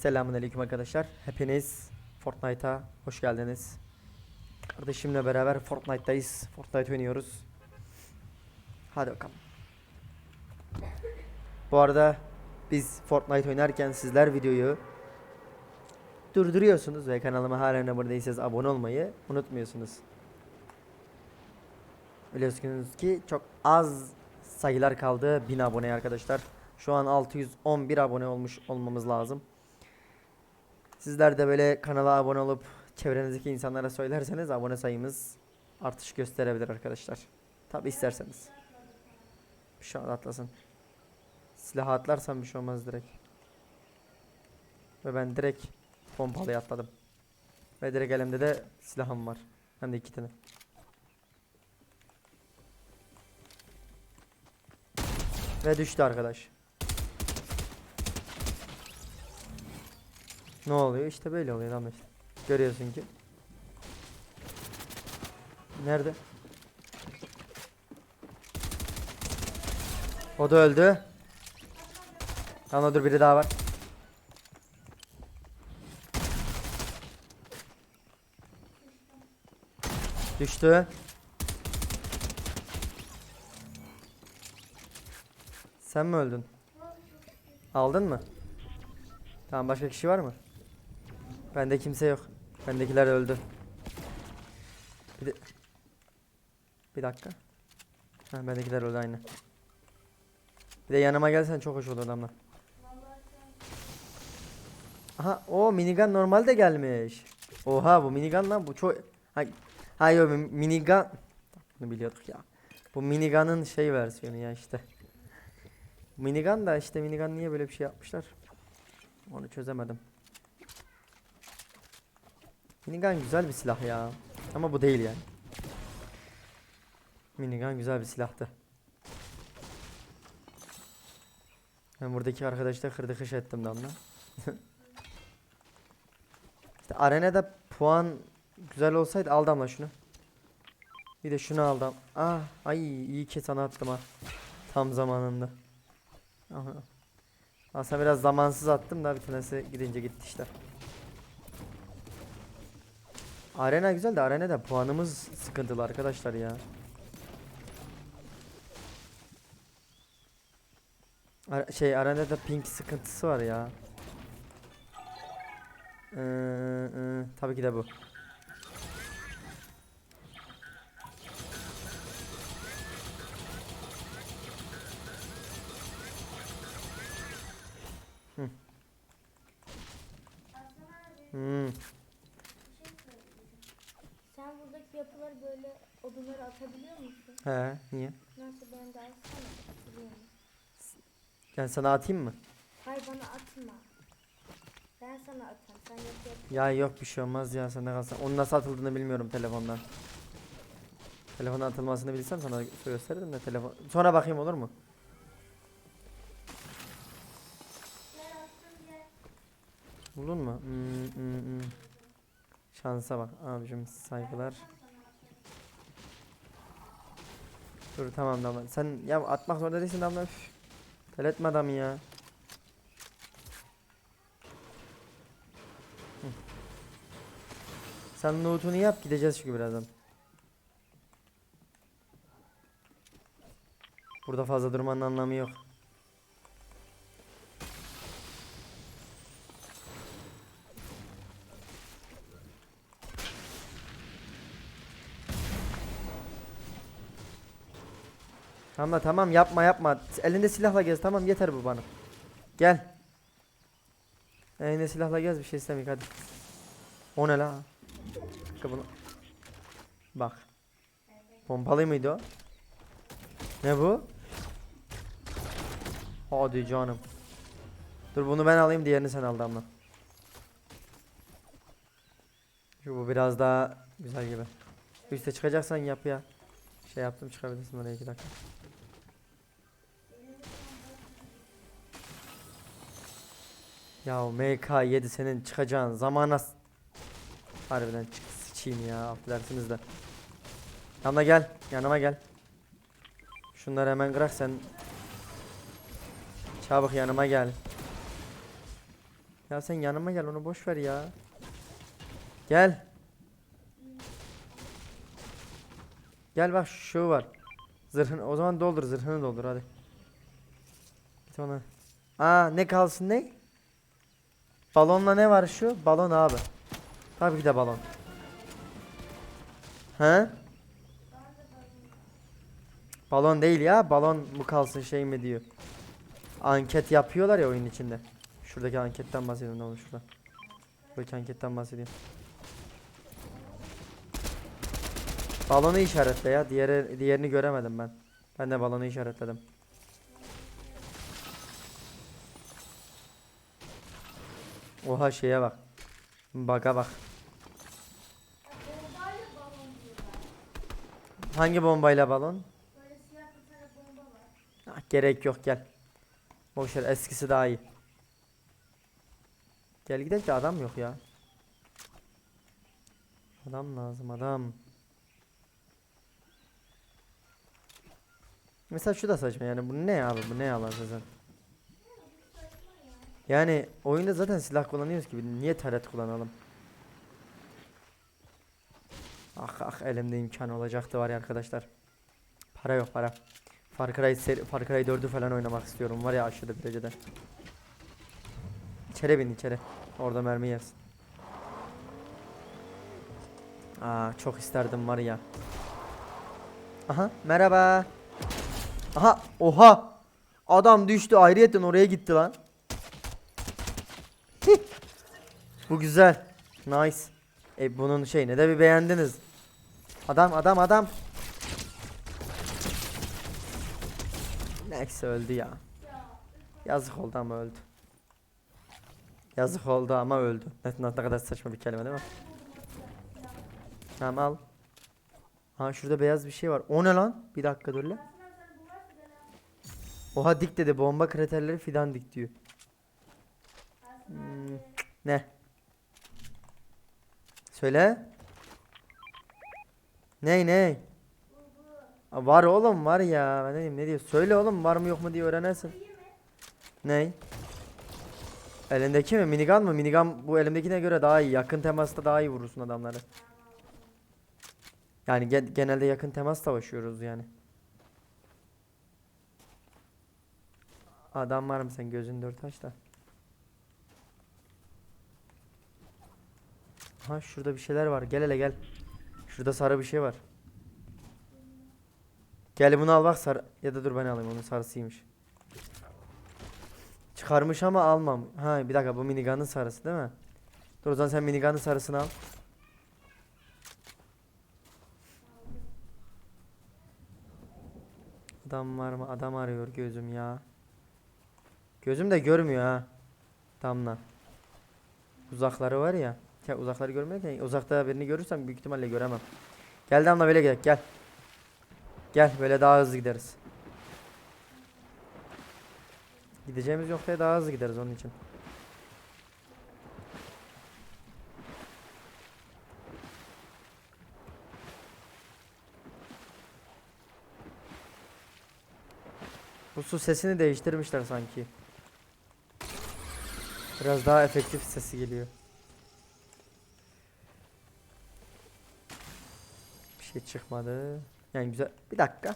Selamünaleyküm arkadaşlar. Hepiniz Fortnite'a hoş geldiniz. Kardeşimle beraber Fortnite'dayız. Fortnite oynuyoruz. Hadi bakalım. Bu arada biz Fortnite oynarken sizler videoyu durduruyorsunuz ve kanalıma halen abone değilseniz abone olmayı unutmuyorsunuz. Biliyorsunuz ki çok az sayılar kaldı 1000 abone arkadaşlar. Şu an 611 abone olmuş olmamız lazım. Sizler de böyle kanala abone olup çevrenizdeki insanlara söylerseniz abone sayımız artış gösterebilir arkadaşlar. Tabi isterseniz. Bir şey atlasın. Silahı atlarsam bir şey olmaz direkt. Ve ben direkt pompalıya atladım. Ve direkt elimde de silahım var. Hem de iki tane. Ve düştü arkadaş. Ne oluyor? İşte böyle oluyor lan işte. Görüyorsun ki. Nerede? O da öldü. Tamam dur biri daha var. Düştü. Sen mi öldün? Aldın mı? Tamam başka kişi var mı? Bende kimse yok. Bendekiler öldü. Bir de... Bir dakika. Ha, bendekiler öldü aynı. Bir de yanıma gelsen çok hoş olur adamlar. Aha o minigun normalde gelmiş. Oha bu minigun lan bu çok... Ha, ha minigun... Bunu biliyorduk ya. Bu minigun'ın şey versiyonu ya işte. Minigun da işte minigun niye böyle bir şey yapmışlar? Onu çözemedim. Minigun güzel bir silah ya. Ama bu değil yani. Minigun güzel bir silahtı. Ben buradaki arkadaşla kırdı kış ettim damla. işte arenada puan güzel olsaydı al damla şunu. Bir de şunu aldım. Ah ay iyi ki sana attım ha. Tam zamanında. Aha. Aslında biraz zamansız attım da bir tanesi gidince gitti işte. Arena güzel de arenada puanımız sıkıntılı arkadaşlar ya. Ara- şey arenada ping sıkıntısı var ya. Ee, ee, tabii ki de bu. Hmm. Sen buradaki yapıları böyle odunları atabiliyor musun? He, niye? Nasıl ben de alsana atabiliyor musun? Yani sana atayım mı? Hayır bana atma. Ben sana atarım. Sen yapı yap. Ya yok bir şey olmaz ya sende kalsın. Onun nasıl atıldığını bilmiyorum telefondan. Telefona atılmasını bilsem sana gösterirdim de telefon. Sonra bakayım olur mu? Buldun mu? Hmm, hmm, hmm. Şansa bak abicim saygılar. Dur tamam tamam. Sen ya atmak zorunda değilsin damla. Üf. Teletme adamı ya. Sen loot'unu yap gideceğiz çünkü birazdan. Burada fazla durmanın anlamı yok. Tamam tamam yapma yapma. Elinde silahla gez tamam yeter bu bana. Gel. Elinde silahla gez bir şey istemeyik hadi. O ne la? Bunu. Bak. Pompalı mıydı o? Ne bu? Hadi canım. Dur bunu ben alayım diğerini sen al damla. Şu bu biraz daha güzel gibi. Üste çıkacaksan yap ya. Şey yaptım çıkabilirsin oraya iki dakika. Ya MK7 senin çıkacağın zamana Harbiden çık sıçayım ya affedersiniz de. Yanına gel yanıma gel. Şunları hemen kırak sen. Çabuk yanıma gel. Ya sen yanıma gel onu boş ver ya. Gel. Gel bak şu var. Zırhını o zaman doldur zırhını doldur hadi. Git ona. Aa ne kalsın ne? Balonla ne var şu? Balon abi. Tabii ki de balon. He? Balon değil ya. Balon mu kalsın şey mi diyor. Anket yapıyorlar ya oyun içinde. Şuradaki anketten bahsediyorum ne olur şurada. Buradaki anketten bahsediyorum. Balonu işaretle ya. Diğeri, diğerini göremedim ben. Ben de balonu işaretledim. Oha şeye bak. Baga bak. Hangi bombayla balon? Gerek yok gel. Boş ver eskisi daha iyi. Gel gidelim ki adam yok ya. Adam lazım adam. Mesela şu da saçma yani bu ne abi bu ne yalan sen. Yani oyunda zaten silah kullanıyoruz ki niye taret kullanalım? Ah ah elimde imkan olacaktı var ya arkadaşlar. Para yok para. Far Cry, seri, Far Cry 4'ü falan oynamak istiyorum var ya aşırı derecede. İçeri bin içeri. Orada mermi yersin. Aa çok isterdim var ya. Aha merhaba. Aha oha. Adam düştü ayrıyetten oraya gitti lan. Bu güzel. Nice. E bunun şey ne de bir beğendiniz. Adam adam adam. Neyse öldü ya. Yazık oldu ama öldü. Yazık oldu ama öldü. Ne, ne kadar saçma bir kelime değil mi? Tamam al. Ha şurada beyaz bir şey var. O ne lan? Bir dakika dur lan. Oha dik dedi. Bomba kraterleri fidan dik diyor. Hmm, ne? Söyle. Ney ney? Var oğlum var ya. Ben ne diyeyim ne diyor? Söyle oğlum var mı yok mu diye öğrenersin. Ney? Elindeki mi? Minigun mı? Minigun bu elimdekine göre daha iyi. Yakın temasta daha iyi vurursun adamları. Yani ge- genelde yakın temas savaşıyoruz yani. Adam var mı sen gözün dört aç da. Ha şurada bir şeyler var. Gel hele gel. Şurada sarı bir şey var. Gel bunu al bak sarı. Ya da dur ben alayım onun sarısıymış. Çıkarmış ama almam. Ha bir dakika bu minigun'ın sarısı değil mi? Dur o zaman sen minigun'ın sarısını al. Adam var mı? Adam arıyor gözüm ya. Gözüm de görmüyor ha. Damla. Uzakları var ya. Uzakları görmüyorken uzakta birini görürsem büyük ihtimalle göremem. Gel Damla böyle gidelim gel. Gel böyle daha hızlı gideriz. Gideceğimiz noktaya daha hızlı gideriz onun için. Bu su sesini değiştirmişler sanki. Biraz daha efektif sesi geliyor. Şey çıkmadı. Yani güzel. Bir dakika.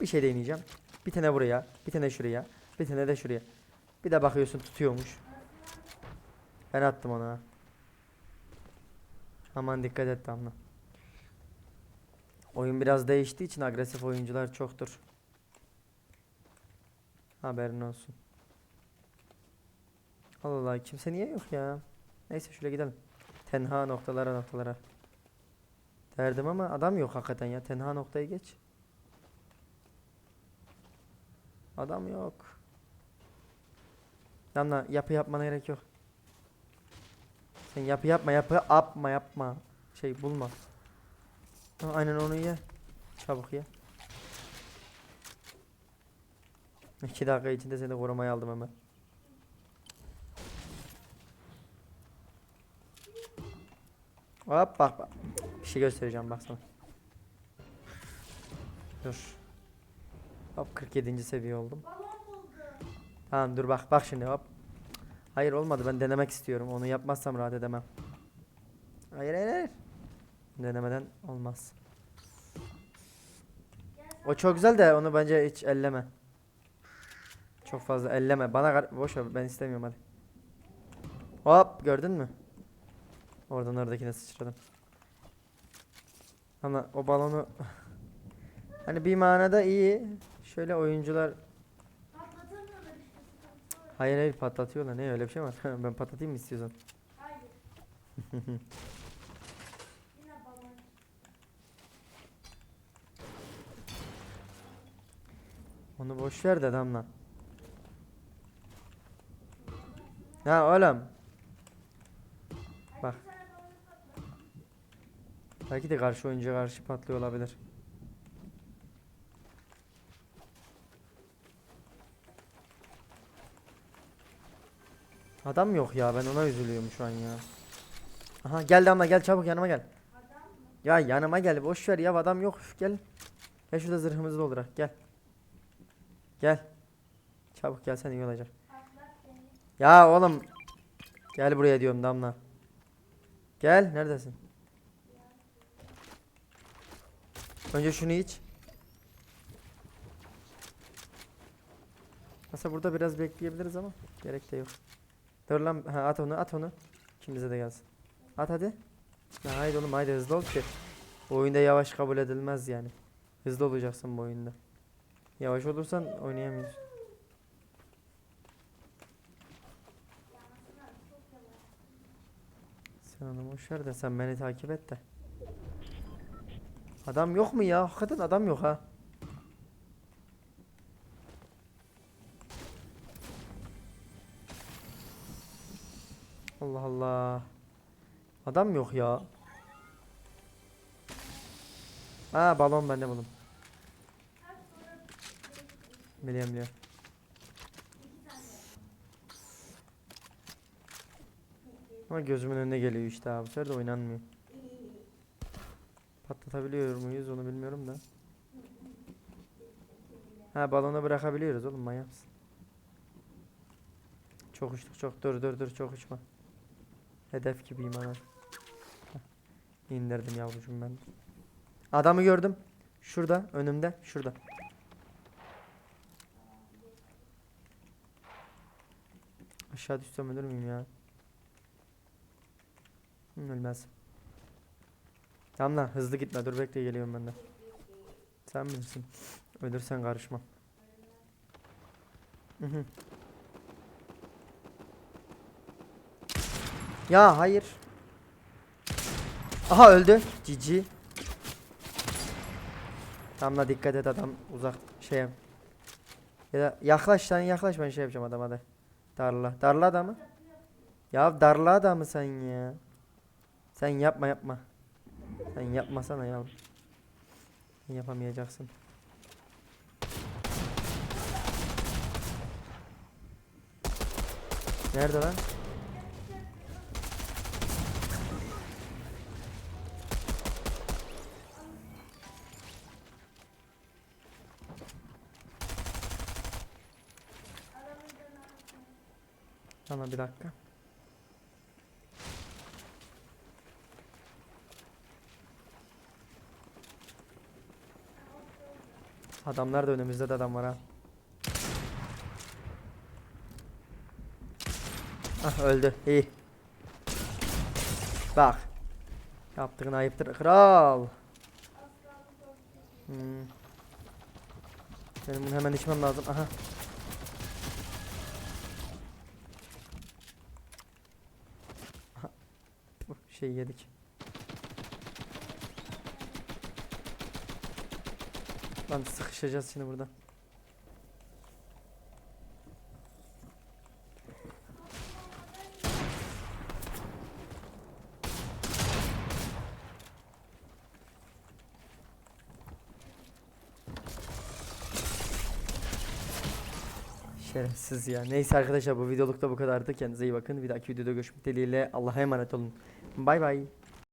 Bir şey deneyeceğim. Bir tane buraya, bir tane şuraya, bir tane de şuraya. Bir de bakıyorsun tutuyormuş. Ben attım ona. Aman dikkat et Damla. Oyun biraz değiştiği için agresif oyuncular çoktur. Haberin olsun. Allah Allah kimse niye yok ya? Neyse şöyle gidelim. Tenha noktalara noktalara. Derdim ama adam yok hakikaten ya. Tenha noktayı geç. Adam yok. Damla yapı yapmana gerek yok. Sen yapı yapma yapı yapma yapma. Şey bulma. Aynen onu ye. Çabuk ye. İki dakika içinde seni korumaya aldım hemen. Hop bak bak. Bir şey göstereceğim bak sana. Dur. Hop 47. seviye oldum. Tamam dur bak bak şimdi hop. Hayır olmadı ben denemek istiyorum. Onu yapmazsam rahat edemem. Hayır hayır hayır. Denemeden olmaz. O çok güzel de onu bence hiç elleme. Çok fazla elleme. Bana boş ver ben istemiyorum hadi. Hop gördün mü? Oradan oradakine sıçradım. Ama o balonu hani bir manada iyi. Şöyle oyuncular hayır hayır patlatıyorlar. Ne öyle bir şey var? ben patlatayım mı istiyorsan? Hayır. Onu boş ver de damla. Ha oğlum. Belki de karşı oyuncuya karşı patlıyor olabilir. Adam yok ya ben ona üzülüyorum şu an ya. Aha gel Damla gel çabuk yanıma gel. Ya yanıma gel boş ver ya adam yok üf, gel. Gel şurada zırhımızı doldurak gel. Gel. Çabuk gelsen iyi olacak. Ya oğlum. Gel buraya diyorum Damla. Gel neredesin? Önce şunu iç. Aslında burada biraz bekleyebiliriz ama gerek de yok. Dur lan ha, at onu at onu. İkimize de gelsin. At hadi. Ha, haydi oğlum haydi hızlı ol ki. Bu oyunda yavaş kabul edilmez yani. Hızlı olacaksın bu oyunda. Yavaş olursan oynayamıyorsun. Sen onu boş ver de sen beni takip et de. Adam yok mu ya? Hakikaten adam yok ha. Allah Allah. Adam yok ya. Ha balon bende buldum. Biliyorum biliyorum. Ama gözümün önüne geliyor işte abi. Bu sefer de oynanmıyor. Patlatabiliyor muyuz onu bilmiyorum da. Ha balona bırakabiliyoruz oğlum manyak? Çok uçtuk çok dur dur dur çok uçma. Hedef gibiyim ana. İndirdim yavrucuğum ben. Adamı gördüm. Şurada önümde şurada. Aşağı düşsem ölür müyüm ya? Ölmez. Tamam lan hızlı gitme dur bekle geliyorum ben de. Sen bilirsin. Ölürsen hı. ya hayır. Aha öldü. Cici. Tamam la dikkat et adam uzak şey. Ya da yaklaş lan yaklaş ben şey yapacağım adam hadi. Darla. Darla adamı. Ya darla adamı sen ya. Sen yapma yapma. Sen yapmasana yavrum. Yapamayacaksın. Nerede lan? Sana bir dakika. Adamlar da önümüzde de adam var ha. Ah öldü. İyi. Bak. Yaptığın ayıptır kral. Hmm. Benim bunu hemen içmem lazım. Aha. Aha. Şey yedik. Lan sıkışacağız şimdi burada. Şerefsiz ya. Neyse arkadaşlar bu videoluk da bu kadardı. Kendinize iyi bakın. Bir dahaki videoda görüşmek dileğiyle. Allah'a emanet olun. Bay bay.